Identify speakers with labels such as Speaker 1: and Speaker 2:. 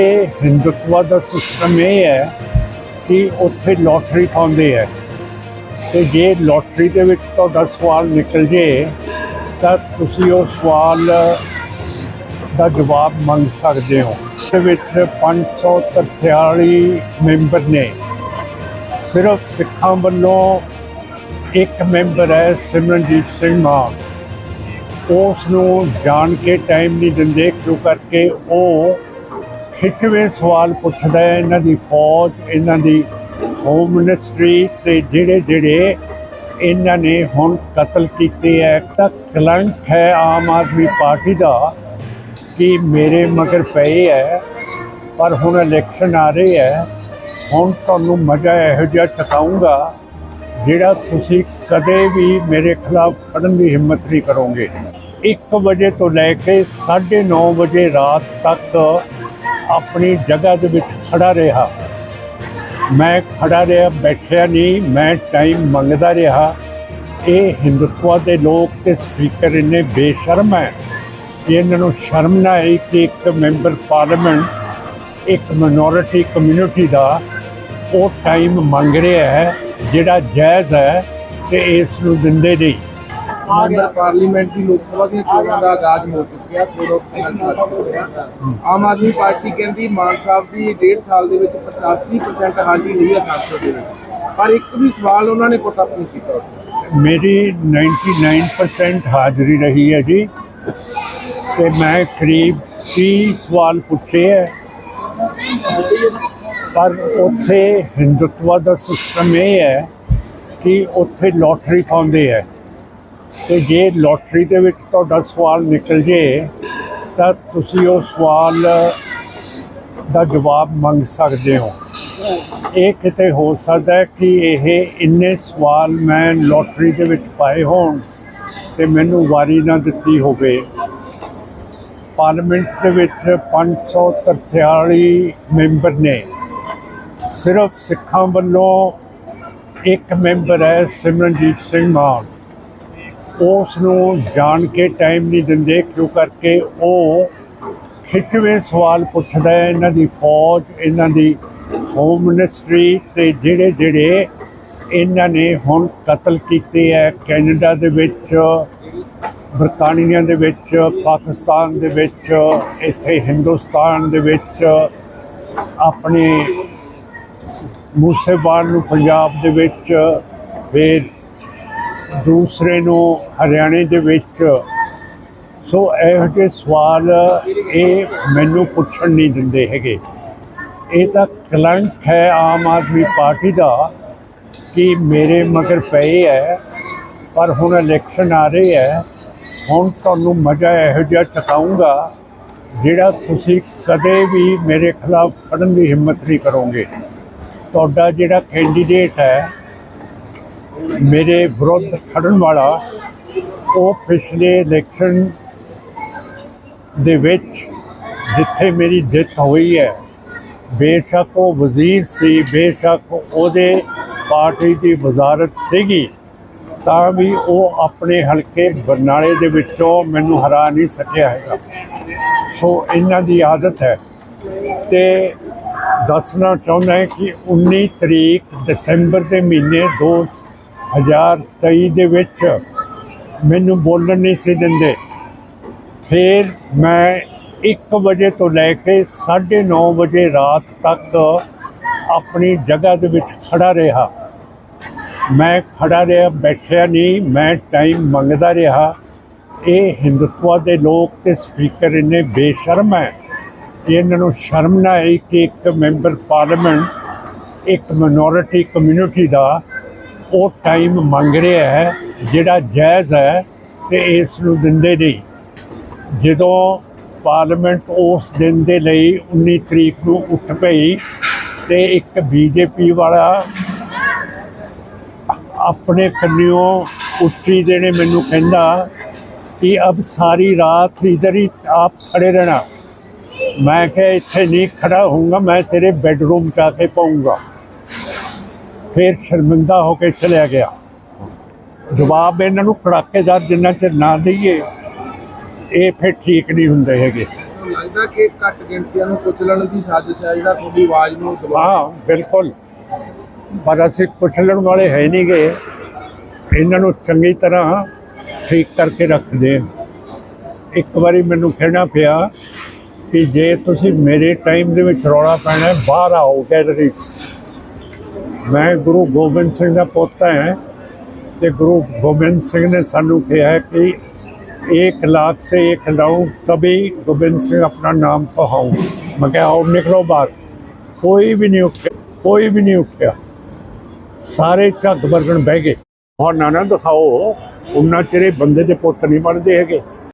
Speaker 1: ਇਹ ਹਿੰਦੁੱਤਵਾ ਦਾ ਸਿਸਟਮ ਇਹ ਹੈ ਕਿ ਉੱਥੇ ਲੋਟਰੀ ਪਾਉਂਦੇ ਹੈ। ਤੇ ਜੇ ਲੋਟਰੀ ਦੇ ਵਿੱਚ ਤੁਹਾਡਾ ਸਵਾਲ ਨਿਕਲ ਜੇ, ਤਾਂ ਤੁਸੀਂ ਉਹ ਸਵਾਲ ਦਾ ਜਵਾਬ ਮੰਗ ਸਕਦੇ ਹੋ। ਦੇ ਵਿੱਚ 543 ਮੈਂਬਰ ਨੇ। ਸਿਰਫ ਸਿੱਖਾਂ ਵੱਲੋਂ ਇੱਕ ਮੈਂਬਰ ਹੈ ਸਿਮਰਨਜੀਤ ਸਿੰਘ ਮਾਨ। ਉਸ ਨੂੰ ਜਾਣ ਕੇ ਟਾਈਮ ਨਹੀਂ ਦਿੰਦੇ, ਕਿਉਂ ਕਰਕੇ ਉਹ ਖਿੱਚਵੇਂ ਸਵਾਲ ਪੁੱਛਦਾ ਹੈ ਇਹਨਾਂ ਦੀ ਫੌਜ, ਇਹਨਾਂ ਦੀ ਹੋਮ ਮਿਨਿਸਟਰੀ ਤੇ ਜਿਹੜੇ ਜਿਹੜੇ ਇਹਨਾਂ ਨੇ ਹੁਣ ਕਤਲ ਕੀਤੇ ਹੈ। ਤਾਂ ਕਲੰਕ ਹੈ ਆਮ ਆਦਮੀ ਪਾਰਟੀ ਦਾ ਕਿ ਮੇਰੇ ਮਗਰ ਪਏ ਹੈ, ਪਰ ਹੁਣ ਇਲੈਕਸ਼ਨ ਆ ਰਹੇ ਹੈ। ਹੁਣ ਤੁਹਾਨੂੰ ਮਜ਼ਾ ਇਹੋ ਜਿਹਾ ਚਕਾਉਂਗਾ ਜਿਹੜਾ ਤੁਸੀਂ ਕਦੇ ਵੀ ਮੇਰੇ ਖਿਲਾਫ ਖੜਨ ਦੀ ਹਿੰਮਤ ਨਹੀਂ ਕਰੋਗੇ। 1 ਵਜੇ ਤੋਂ ਲੈ ਕੇ 9:30 ਵਜੇ ਰਾਤ ਤੱਕ ਆਪਣੀ ਜਗ੍ਹਾ ਦੇ ਵਿੱਚ ਖੜਾ ਰਿਹਾ। ਮੈਂ ਖੜਾ ਰਿਹਾ, ਬੈਠਿਆ ਨਹੀਂ, ਮੈਂ ਟਾਈਮ ਮੰਗਦਾ ਰਿਹਾ। ਇਹ ਹਿੰਦੁਤਵਾ ਦੇ ਲੋਕ ਤੇ ਸਪੀਕਰ ਇੰਨੇ ਬੇਸ਼ਰਮ ਹੈ ਕਿ ਇਹਨਾਂ ਨੂੰ ਸ਼ਰਮ ਨਾ ਆਈ ਕਿ ਇੱਕ ਮੈਂਬਰ ਪਾਰਲੀਮੈਂਟ ਇੱਕ ਮਿਨੋਰਿਟੀ ਕਮਿਊਨਿਟੀ ਦਾ ਉਹ ਟਾਈਮ ਮੰਗ ਰਿਹਾ ਹੈ, ਜਿਹੜਾ ਜਾਇਜ਼ ਹੈ ਤੇ ਇਸ ਨੂੰ ਦਿੰਦੇ ਨਹੀਂ।
Speaker 2: ਮੈਂਬਰ ਪਾਰਲੀਮੈਂਟ ਦੀ ਲੋਕ ਸਭਾ ਦੀਆਂ ਚੋਣਾਂ ਦਾ ਆਗਾਜ਼ ਹੋ ਚੁੱਕਿਆ ਕੋਰਟ ਸੰਗਠਨ ਹੋ ਰਿਹਾ ਆਮ ਆਦਮੀ ਪਾਰਟੀ ਕਹਿੰਦੀ ਮਾਨ ਸਾਹਿਬ ਦੀ ਡੇਢ ਸਾਲ ਦੇ ਵਿੱਚ 85% ਹਾਜ਼ਰੀ ਨਹੀਂ ਹੈ ਸੰਸਦ ਦੇ ਵਿੱਚ। ਪਰ ਇੱਕ ਵੀ ਸਵਾਲ ਉਹਨਾਂ ਨੇ ਪੁੱਟ ਅਪ ਨਹੀਂ ਕੀਤਾ
Speaker 1: ਮੇਰੀ 99% ਹਾਜ਼ਰੀ ਰਹੀ ਹੈ ਜੀ। ਤੇ ਮੈਂ ਕਰੀਬ 30 ਸਵਾਲ ਪੁੱਛੇ ਹੈ। ਪਰ ਉੱਥੇ ਹਿੰਦੁੱਤਵਾ ਦਾ ਸਿਸਟਮ ਇਹ ਹੈ ਕਿ ਉੱਥੇ ਲੋਟਰੀ ਪਾਉਂਦੇ ਹੈ। ਤੇ ਜੇ ਲੋਟਰੀ ਦੇ ਵਿੱਚ ਤੁਹਾਡਾ ਸਵਾਲ ਨਿਕਲ ਜੇ, ਤਾਂ ਤੁਸੀਂ ਉਹ ਸਵਾਲ ਦਾ ਜਵਾਬ ਮੰਗ ਸਕਦੇ ਹੋ। ਇਹ ਕਿਤੇ ਹੋ ਸਕਦਾ ਹੈ ਕਿ ਇਹ ਇੰਨੇ ਸਵਾਲ ਮੈਂ ਲੋਟਰੀ ਦੇ ਵਿੱਚ ਪਾਏ ਹੋਣ ਤੇ ਮੈਨੂੰ ਵਾਰੀ ਨਾ ਦਿੱਤੀ ਹੋਵੇ। ਪਾਰਲੀਮੈਂਟ ਦੇ ਵਿੱਚ 543 ਮੈਂਬਰ ਨੇ। ਸਿਰਫ ਸਿੱਖਾਂ ਵੱਲੋਂ ਇੱਕ ਮੈਂਬਰ ਹੈ ਸਿਮਰਨਜੀਤ ਸਿੰਘ ਮਾਨ। ਉਸ ਨੂੰ ਜਾਣ ਕੇ ਟਾਈਮ ਨਹੀਂ ਦਿੰਦੇ, ਕਿਉਂ ਕਰਕੇ ਉਹ ਖਿੱਚਵੇਂ ਸਵਾਲ ਪੁੱਛਦਾ ਹੈ, ਇਹਨਾਂ ਦੀ ਫੌਜ, ਇਹਨਾਂ ਦੀ ਹੋਮ ਮਿਨਿਸਟਰੀ ਤੇ ਜਿਹੜੇ ਜਿਹੜੇ ਇਹਨਾਂ ਨੇ ਹੁਣ ਕਤਲ ਕੀਤੇ ਹੈ, ਕੈਨੇਡਾ ਦੇ ਵਿੱਚ, ਬਰਤਾਨੀਆ ਦੇ ਵਿੱਚ, ਪਾਕਿਸਤਾਨ ਦੇ ਵਿੱਚ, ਇੱਥੇ ਹਿੰਦੁਸਤਾਨ ਦੇ ਵਿੱਚ, ਆਪਣੇ ਮੂਸੇਵਾਲ ਨੂੰ ਪੰਜਾਬ ਦੇ ਵਿੱਚ, ਫਿਰ ਦੂਸਰੇ ਨੂੰ ਹਰਿਆਣੇ ਦੇ ਵਿੱਚ। ਸੋ ਇਹੋ ਜਿਹੇ ਸਵਾਲ ਇਹ ਮੈਨੂੰ ਪੁੱਛਣ ਨਹੀਂ ਦਿੰਦੇ ਹੈਗੇ। ਇਹ ਤਾਂ ਕਲੰਕ ਹੈ ਆਮ ਆਦਮੀ ਪਾਰਟੀ ਦਾ ਕਿ ਮੇਰੇ ਮਗਰ ਪਏ ਹੈ, ਪਰ ਹੁਣ ਇਲੈਕਸ਼ਨ ਆ ਰਹੀ ਹੈ। ਹੁਣ ਤੁਹਾਨੂੰ ਮਜ਼ਾ ਇਹੋ ਜਿਹਾ ਚਕਾਉਂਗਾ ਜਿਹੜਾ ਤੁਸੀਂ ਕਦੇ ਵੀ ਮੇਰੇ ਖਿਲਾਫ ਖੜਨ ਦੀ ਹਿੰਮਤ ਨਹੀਂ ਕਰੋਗੇ। ਤੁਹਾਡਾ ਜਿਹੜਾ ਕੈਂਡੀਡੇਟ ਹੈ ਮੇਰੇ ਵਿਰੁੱਧ ਖੜਨ ਵਾਲਾ ਉਹ ਪਿਛਲੇ ਇਲੈਕਸ਼ਨ ਦੇ ਵਿੱਚ ਜਿੱਥੇ ਮੇਰੀ ਜਿੱਤ ਹੋਈ ਹੈ, ਬੇਸ਼ੱਕ ਉਹ ਵਜ਼ੀਰ ਸੀ, ਬੇਸ਼ੱਕ ਉਹਦੇ ਪਾਰਟੀ ਦੀ ਵਜ਼ਾਰਤ ਸੀਗੀ, ਤਾਂ ਵੀ ਉਹ ਆਪਣੇ ਹਲਕੇ ਬਰਨਾਲੇ ਦੇ ਵਿੱਚੋਂ ਮੈਨੂੰ ਹਰਾ ਨਹੀਂ ਸਕਿਆ ਹੈਗਾ। ਸੋ ਇਹਨਾਂ ਦੀ ਆਦਤ ਹੈ ਤੇ ਦੱਸਣਾ ਚਾਹੁੰਦਾ ਹਾਂ ਕਿ 19 ਤਰੀਕ ਦਸੰਬਰ ਦੇ ਮਹੀਨੇ 2023 ਦੇ ਵਿੱਚ ਮੈਨੂੰ ਬੋਲਣ ਨਹੀਂ ਸੀ ਦਿੰਦੇ। ਫਿਰ ਮੈਂ 1 ਵਜੇ ਤੋਂ ਲੈ ਕੇ 9:30 ਵਜੇ ਰਾਤ ਤੱਕ ਆਪਣੀ ਜਗ੍ਹਾ ਦੇ ਵਿੱਚ ਖੜਾ ਰਿਹਾ। ਮੈਂ ਖੜਾ ਰਿਹਾ, ਬੈਠਿਆ ਨਹੀਂ, ਮੈਂ ਟਾਈਮ ਮੰਗਦਾ ਰਿਹਾ। ਇਹ ਹਿੰਦੁਤਵਾ ਦੇ ਲੋਕ ਤੇ ਸਪੀਕਰ ਇੰਨੇ ਬੇਸ਼ਰਮ ਹੈ ਕਿ ਇਹਨਾਂ ਨੂੰ ਸ਼ਰਮ ਨਾ ਆਈ ਕਿ ਇੱਕ ਮੈਂਬਰ ਪਾਰਲੀਮੈਂਟ ਇੱਕ ਮਿਨੋਰਿਟੀ ਕਮਿਊਨਿਟੀ ਦਾ ਉਹ ਟਾਈਮ ਮੰਗ ਰਿਹਾ ਹੈ, ਜਿਹੜਾ ਜਾਇਜ਼ ਹੈ ਤੇ ਇਸ ਨੂੰ ਦਿੰਦੇ ਨਹੀਂ। ਜਦੋਂ ਪਾਰਲੀਮੈਂਟ ਉਸ ਦਿਨ ਦੇ ਲਈ 19 ਤਰੀਕ ਨੂੰ ਉੱਠ ਪਈ ਤੇ ਇੱਕ ਬੀਜੇਪੀ ਵਾਲਾ ਆਪਣੇ ਕੰਨਿਓ ਉੱਚੀ ਦੇ ਮੈਨੂੰ ਕਹਿੰਦਾ ਕਿ ਅਬ ਸਾਰੀ ਰਾਤ ਇਧਰ ਹੀ ਆਪ ਖੜੇ ਰਹਿਣਾ। ਮੈਂ ਕਿਹਾ, ਇੱਥੇ ਨਹੀਂ ਖੜਾ ਹੋਊਂਗਾ, ਮੈਂ ਤੇਰੇ ਬੈੱਡਰੂਮ ਜਾ ਕੇ ਪਾਉਂਗਾ ਫਿਰ ਸ਼ਰਮਿੰਦਾ ਹੋ ਕੇ ਚਲਿਆ ਗਿਆ। ਜਵਾਬ ਇਹਨਾਂ ਨੂੰ ਕੜਾਕੇਦਾਰ ਜਿੰਨਾ ਚਿਰ ਨਾ ਦਈਏ ਇਹ ਫਿਰ ਠੀਕ ਨਹੀਂ ਹੁੰਦੇ ਹੈਗੇ।
Speaker 2: ਲੱਗਦਾ ਕਿ ਘੱਟ ਗਿਣਤੀਆਂ ਨੂੰ ਕੁਚਲਣ ਦੀ ਸਾਜ਼ਿਸ਼ ਹੈ ਜਿਹੜਾ ਤੁਹਾਡੀ ਆਵਾਜ਼ ਨੂੰ
Speaker 1: ਹਾਂ ਬਿਲਕੁਲ। ਪਰ ਅਸੀਂ ਕੁਚਲਣ ਵਾਲੇ ਹੈ ਨਹੀਂ ਗੇ। ਇਹਨਾਂ ਨੂੰ ਚੰਗੀ ਤਰ੍ਹਾਂ ਠੀਕ ਕਰਕੇ ਰੱਖਦੇ ਇੱਕ ਵਾਰੀ ਮੈਨੂੰ ਕਹਿਣਾ ਪਿਆ ਕਿ ਜੇ ਤੁਸੀਂ ਮੇਰੇ ਟਾਈਮ ਦੇ ਵਿੱਚ ਰੌਲਾ ਪੈਣਾ ਬਾਹਰ ਆਓ ਗੈਲਰੀ 'ਚ। ਮੈਂ ਗੁਰੂ ਗੋਬਿੰਦ ਸਿੰਘ ਦਾ ਪੁੱਤ ਹਾਂ ਤੇ ਗੁਰੂ ਗੋਬਿੰਦ ਸਿੰਘ ਨੇ ਸਾਨੂੰ ਕਿਹਾ ਹੈ ਕਿ एक लाख से एक लाऊं तभी गोविंद सिंह अपना नाम कहाऊं मैं क्या आओ निकलो बाहर कोई भी नहीं उठा कोई भी नहीं उठा ਸਾਰੇ ਝੱਗ ਵਰਗਣ ਬਹਿ ਗਏ ਹੁਣ ਨਾ ਨਾ ਦਿਖਾਓ ਉਹਨਾਂ ਚਿਹਰੇ ਬੰਦੇ ਦੇ ਪੁੱਤ ਨਹੀਂ ਬਣਦੇ ਹੈਗੇ